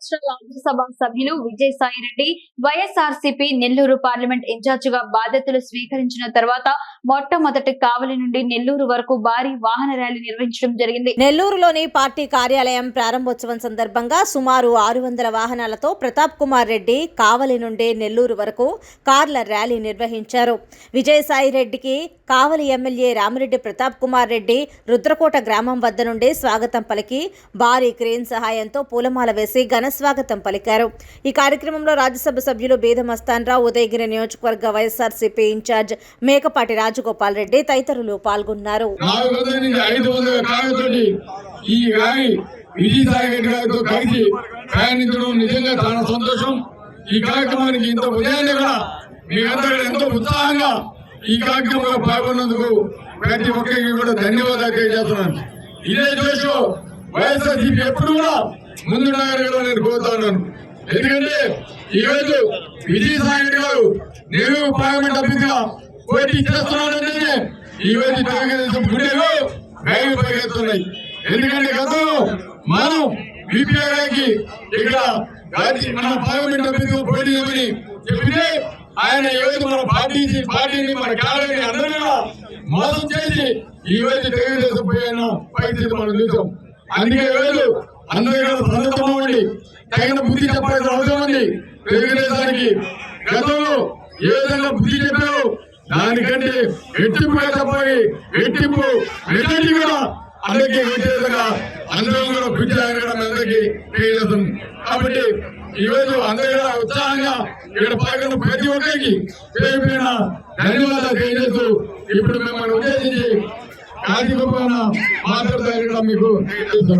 రాష్ట్ర రాజ్యసభ సభ్యులు విజయసాయి రెడ్డి వైఎస్ఆర్సీపీ నెల్లూరు పార్లమెంట్ ఇన్ఛార్జిగా బాధ్యతలు స్వీకరించిన తర్వాత మొట్టమొదటి కావలి నుండి నెల్లూరు వరకు భారీ వాహన ర్యాలీ నిర్వహించడం జరిగింది. నెల్లూరులోని పార్టీ కార్యాలయం ప్రారంభోత్సవం సందర్భంగా సుమారు ఆరు వందల వాహనాలతో ప్రతాప్ కుమార్ రెడ్డి కావలి నుండి నెల్లూరు వరకు కార్ల ర్యాలీ నిర్వహించారు. విజయసాయి రెడ్డికి కావలి ఎమ్మెల్యే రామిరెడ్డి ప్రతాప్ కుమార్ రెడ్డి రుద్రకోట గ్రామం వద్ద నుండి స్వాగతం పలికి భారీ క్రేన్ సహాయంతో పూలమాల వేసి ఘన స్వాగతం పలికారు. ఈ కార్యక్రమంలో రాజ్యసభ సభ్యులు బేదమస్తాన్రావు ఉదయగిరి నియోజకవర్గ వైఎస్ఆర్సీపీ ఇన్ఛార్జ్ మేకపాటి రాజగోపాల్ రెడ్డి తదితరులు పాల్గొన్నారు. ఈ గాలి విజయసాయి రెడ్డి గారితో కలిసి ప్రయాణించడం నిజంగా చాలా సంతోషం. ఈ కార్యక్రమానికి ఇంత ఉదయాన్నే కూడా మీరంతా కూడా ఎంతో ఉత్సాహంగా ఈ కార్యక్రమంలో పాల్గొన్నందుకు ప్రతి ఒక్కరికి కూడా ధన్యవాదాలు తెలియజేస్తున్నాను. ఇదే జోషు వైఎస్ఆర్సీపీ ఎప్పుడు కూడా ముందు కూడా నేను కోరుతాను ఎందుకంటే ఈరోజు విజయసాయి రెడ్డి గారు నెల్లూరు పార్లమెంట్ అభ్యర్థిగా పోటీ చేస్తున్నాడంటేనే ఈరోజు తెలుగుదేశం గుండెలు వేగం పరిగెత్తున్నాయి. ఎందుకంటే గతంలో మనం బీపీఆర్కి ఇక్కడ మన పార్లమెంట్ అభ్యర్థిగా పోటీ చేయమని చెప్తే ఆయన ఈరోజు మన పార్టీ పార్టీని మన కాలని అందరినీ మోసం చేసి ఈరోజు తెలుగుదేశం పోయిన పరిస్థితి మనం చూసాం అందుకే ఈరోజు అందరూ కూడా సందర్భం తగిన బుద్ధి చెప్పాల్సిన అవసరం ఉంది. తెలుగుదేశానికి గతంలో ఏ విధంగా బుద్ధి చెప్పారు దానికంటే రెట్టింపుగా చెప్పాలి. ఎట్టింపు మెజారిటీ కూడా అందరికీ వచ్చేదిగా అందరం కూడా బుద్ధి కూడా అందరికీ తెలియజేస్తుంది. కాబట్టి ఈరోజు రోజు అందరూ కూడా ఉత్సాహంగా ఇక్కడ పాల్గొన్న ప్రతి ఒక్కరికి పేరుపైన ధన్యవాదాలు తెలియజేస్తూ ఇప్పుడు మిమ్మల్ని ఉద్దేశించి కార్యక్రమం మాట్లాడతారు మీకు తెలియజేస్తున్నాను.